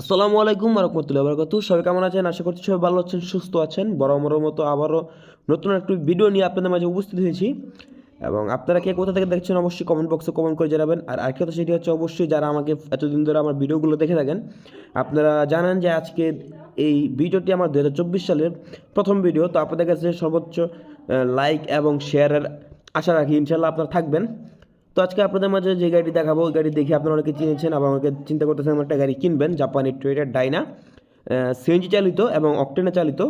আসসালামু আলাইকুম রহমতুল্লাহ বরকত সবাই কেমন আছেন? আশা করছি সবাই ভালো আছেন, সুস্থ আছেন। বরাবরের মতো আবারও নতুন একটি ভিডিও নিয়ে আপনাদের মাঝে উপস্থিত হয়েছি। এবং আপনারা কে কোথা থেকে দেখছেন অবশ্যই কমেন্ট বক্সে কমেন্ট করে জানাবেন। আর আরেকটা কথা সেটি হচ্ছে অবশ্যই যারা আমাকে এতদিন ধরে আমার ভিডিওগুলো দেখে থাকেন, আপনারা জানেন যে আজকে এই ভিডিওটি আমার দু হাজার চব্বিশ সালের প্রথম ভিডিও। তো আপনাদের কাছে সর্বোচ্চ লাইক এবং শেয়ারের আশা রাখি ইনশাল্লাহ আপনারা থাকবেন। তো আজকে আপনাদের মাঝে যে গাড়ি দেখাবো, ওই গাড়ি দেখে আপনারা অনেকে চিনেছেন, আবার অনেকে চিন্তা করতেছেন একটা গাড়ি কিনবেন, জাপানি ট্রেডার ডাইনা সিএনজি চালিত এবং অকটেনে চালিত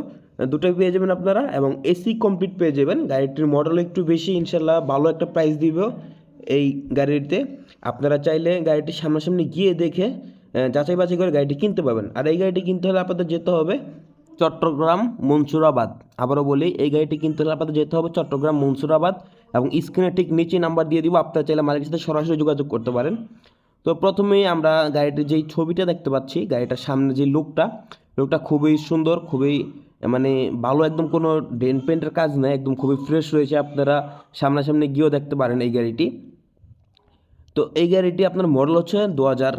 দুটোই পেয়ে যাবেন আপনারা এবং এসি কমপ্লিট পেয়ে যাবেন, গাড়িটির মডেল একটু বেশি ইনশাল্লাহ ভালো একটা প্রাইস দিব এই গাড়িতে আপনারা চাইলে গাড়িটি সামনাসামনি গিয়ে দেখে যাচাই বাছাই করে গাড়িটি কিনতে পারবেন। আর এই গাড়িটি কিনতে হলে আপনাদের যেতে হবে চট্টগ্রাম, মনসুরাবাদ। আবারও বলি, এই গাড়িটি কিনতে হলে আপনাদের যেতে হবে চট্টগ্রাম, মনসুরাবাদ এবং স্ক্রিনে ঠিক নিচে নাম্বার দিয়ে দিব, আপনারা চাইলে মালিকের সাথে সরাসরি যোগাযোগ করতে পারেন। তো প্রথমেই আমরা গাড়িটির যেই ছবিটা দেখতে পাচ্ছি, গাড়িটার সামনে যে লুকটা লুকটা খুবই সুন্দর, খুবই মানে ভালো একদম কোনো ডেন পেন্টের কাজ নেই, একদম খুবই ফ্রেশ রয়েছে, আপনারা সামনাসামনি গিয়েও দেখতে পারেন এই গাড়িটি। তো এই গাড়িটি আপনার মডেল হচ্ছে দু হাজার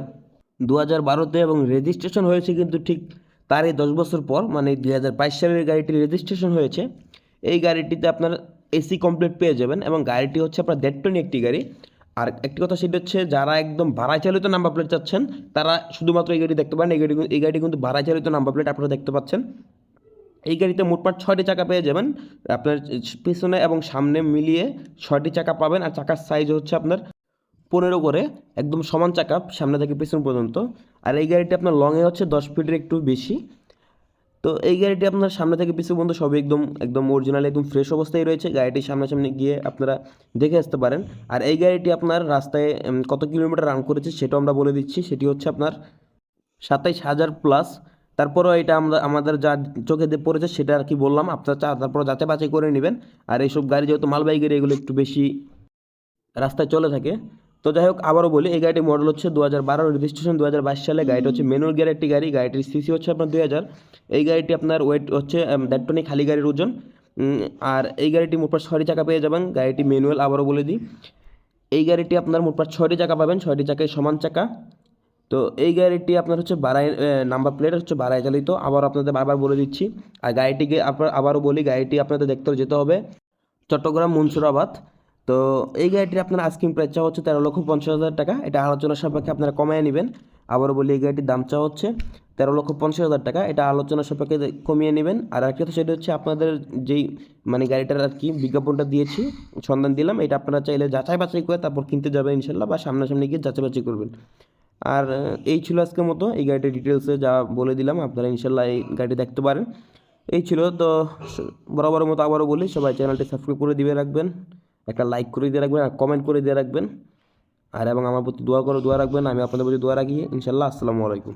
দু হাজার বারোতে এবং রেজিস্ট্রেশন হয়েছে কিন্তু ঠিক তারই দশ বছর পর মানে দুই হাজার বাইশ সালের গাড়িটির রেজিস্ট্রেশন হয়েছে। এই গাড়িটিতে আপনার এসি কমপ্লিট পেয়ে যাবেন এবং গাড়িটি হচ্ছে আপনার দেড় টনি একটি গাড়ি। আর একটি কথা সেটা হচ্ছে, যারা একদম ভাড়া চালিত নাম্বার প্লেট চাচ্ছেন, তারা শুধুমাত্র এই গাড়ি দেখতে পারেন। এই গাড়ি এই গাড়িটি কিন্তু ভাড়া চালিত নাম্বার প্লেট আপনারা দেখতে পাচ্ছেন। এই গাড়িতে মোটমাট ছয়টি চাকা পেয়ে যাবেন। আপনার পিছনে এবং সামনে মিলিয়ে ছয়টি চাকা পাবেন। আর চাকার সাইজ হচ্ছে আপনার পনেরো করে, একদম সমান চাকা সামনে থেকে পেছন পর্যন্ত। আর এই গাড়িটি আপনার লংয়ে হচ্ছে দশ ফিটের একটু বেশি। তো এই গাড়িটি আপনার সামনে থেকে পিছু পর্যন্ত সবই একদম একদম অরিজিনাল একদম ফ্রেশ অবস্থায় রয়েছে। গাড়িটি সামনাসামনি গিয়ে আপনারা দেখে আসতে পারেন। আর এই গাড়িটি আপনার রাস্তায় কত কিলোমিটার রান করেছে সেটাও আমরা বলে দিচ্ছি। সেটি হচ্ছে আপনার সাতাইশ হাজার প্লাস তারপরেও এটা আমরা, আমাদের যা চোখে দিয়ে পড়েছে সেটা আর কি বললাম। আপনারা চা তারপর যাচাই বাছাই করে নেবেন। আর এইসব গাড়ি যেহেতু মালবাহী গাড়ি, এগুলো একটু বেশি রাস্তায় চলে থাকে। তো যাই হোক, আবারও বলি, এই গাড়িটির মডেল হচ্ছে দু হাজার বারো রেজিস্ট্রেশন দু হাজার বাইশ সালে। গাড়িটি হচ্ছে ম্যানুয়াল গিয়ার একটি গাড়ি, গাড়িটির সিসি হচ্ছে আপনার দুই হাজার এই গাড়িটি আপনার ওয়েট হচ্ছে দেড় টনি খালি গাড়ির ওজন। আর এই গাড়িটি মোটমাট ছয়টি চাকা পেয়ে যাবেন। গাড়িটি ম্যানুয়াল আবারও বলে দিই। এই গাড়িটি আপনার মোটমাট ছয়টি চাকা পাবেন, ছয়টি চাকায় সমান চাকা। তো এই গাড়িটি আপনার হচ্ছে বারাই নাম্বার প্লেট হচ্ছে বারাই চালিত। আবার আপনাদের বারবার বলে দিচ্ছি। আর গাড়িটিকে আপনার আবারও বলি, গাড়িটি আপনাদের দেখতে যেতে হবে। চট্টগ্রাম মনসুরাবাদ তো এই গাড়িটির আপনার আস্কিং প্রাইস চা হচ্ছে তেরো লক্ষ পঞ্চাশ হাজার টাকা। এটা আলোচনা সাপেক্ষে আপনারা কমিয়ে নেবেন। আবারও বলি, এই গাড়িটির দাম চা হচ্ছে তেরো লক্ষ পঞ্চাশ হাজার টাকা। এটা আলোচনা সাপেক্ষে কমিয়ে নেবেন। আর একটা কথা সেটা হচ্ছে আপনাদের যেই মানে গাড়িটার আর কি বিজ্ঞাপনটা দিয়েছি, সন্ধান দিলাম, এটা আপনারা চাইলে যাচাই বাছাই করে তারপর কিনতে যাবেন ইনশাল্লাহ বা সামনাসামনি গিয়ে যাচাই বাছাই করবেন। আর এই ছিল আজকের মতো। এই গাড়িটির ডিটেলসে যা বলে দিলাম, আপনারা ইনশাল্লাহ এই গাড়িটি দেখতে পারেন। এই ছিল, তো বরাবরের মতো আবারও বলি, সবাই চ্যানেলটি সাবস্ক্রাইব করে দিয়ে রাখবেন। একটা লাইক করে দিয়ে রাখবেন আর কমেন্ট করে দিয়ে রাখবেন। আর এবং আমার প্রতি দোয়া করে, দোয়া রাখবেন, আমি আপনাদের প্রতি দোয়া রাখি। ইনশাল্লাহ, আসসালামু আলাইকুম।